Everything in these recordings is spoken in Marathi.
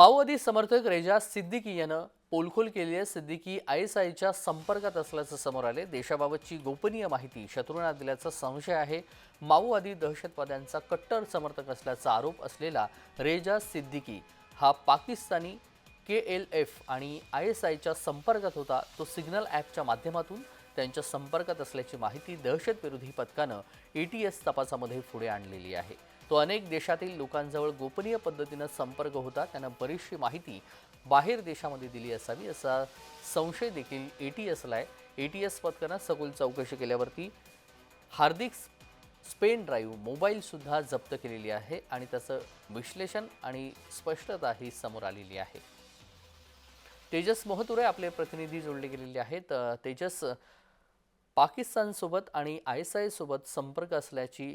माओवादी समर्थक रेजा सिद्दीकी यानं पोलखोल केलेल्या सिद्दीकी आय एस आयच्या संपर्कात असल्याचं समोर आले देशाबाबतची गोपनीय माहिती शत्रूंना दिल्याचा संशय आहे. माओवादी दहशतवाद्यांचा कट्टर समर्थक असल्याचा आरोप असलेला रेजा सिद्दीकी हा पाकिस्तानी के एल एफ आणि आय एस आयच्या संपर्कात होता. तो सिग्नल ॲपच्या माध्यमातून त्यांच्या संपर्कात असल्याची माहिती दहशतविरोधी पथकानं ए टी एस तपासामध्ये पुढे आणलेली आहे. तो अनेक देशातील लोकांजवळ गोपनीय पद्धतीनं संपर्क होता. त्यानं बरीचशी माहिती बाहेर देशामध्ये दिली असावी असा संशय देखील ए टी एसला आहे. ए टी एस पथकानं सखोल चौकशी केल्यावरती हार्दिक स्पेन ड्राईव्ह मोबाईलसुद्धा जप्त केलेली आहे आणि त्याचं विश्लेषण आणि स्पष्टता ही समोर आलेली आहे. तेजस मोहतुरे आपले प्रतिनिधी जोडले गेलेले आहेत. तेजस पाकिस्तानसोबत आणि आय एस आयसोबत संपर्क असल्याची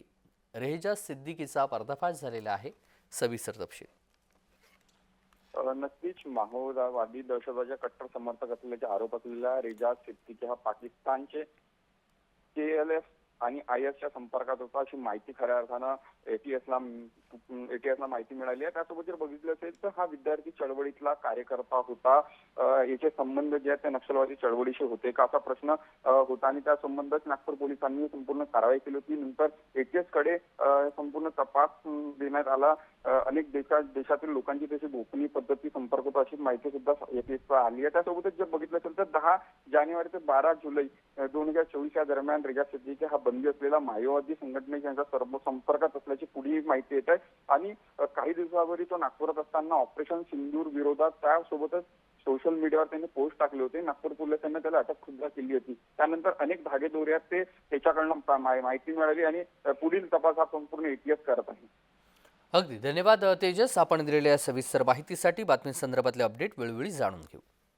रेहजा सिद्दीकीचा पर्दाफाश झालेला आहे. सविस्तर तपशील. नक्कीच माओवादी दहशतवादाच्या कट्टर समर्थक असल्याच्या आरोप असलेल्या रेजा सिद्दीकी हा पाकिस्तानचे के एल एफ आणि आय एसच्या संपर्कात होता अशी माहिती खऱ्या अर्थानं एटीएसला एटीएसला माहिती मिळाली आहे. त्यासोबत जर बघितलं असेल तर हा विद्यार्थी चळवळीतला कार्यकर्ता होता. याचे संबंध जे आहेत ते नक्षलवादी चळवळीशी होते का असा प्रश्न होता. आणि त्या संबंधात नागपूर पोलिसांनी संपूर्ण कारवाई केली होती. नंतर एटीएसकडे संपूर्ण तपास देण्यात आला. अनेक देशात देशातील लोकांची त्याची गोपनीय पद्धती संपर्क होतो अशी माहिती सुद्धा येते आली आहे. त्यासोबतच जर बघितलं असेल तर दहा जानेवारी ते बारा जुलै दोन हजार चोवीस या दरम्यान रेजा सिद्दीकी हा बंदी असलेला माओवादी संघटनेच्या यांच्या सर्व संपर्कात असल्याची पुढील माहिती येत आहे. आणि काही दिवसापूर्वी तो नागपुरात असताना ऑपरेशन सिंदूर विरोधात त्यासोबतच सोशल मीडियावर त्यांनी पोस्ट टाकले होते. नागपूर पोलिसांनी त्याला अटक सुद्धा केली होती. त्यानंतर अनेक धागेदोऱ्यात ते त्याच्याकडनं माहिती मिळाली आणि पुढील तपास हा संपूर्ण एटीएस करत आहे. अगदी. धन्यवाद तेजस. आपण दिलेल्या सविस्तर माहितीसाठी बातमी संदर्भातले अपडेट वेळोवेळी जाणून घेऊ.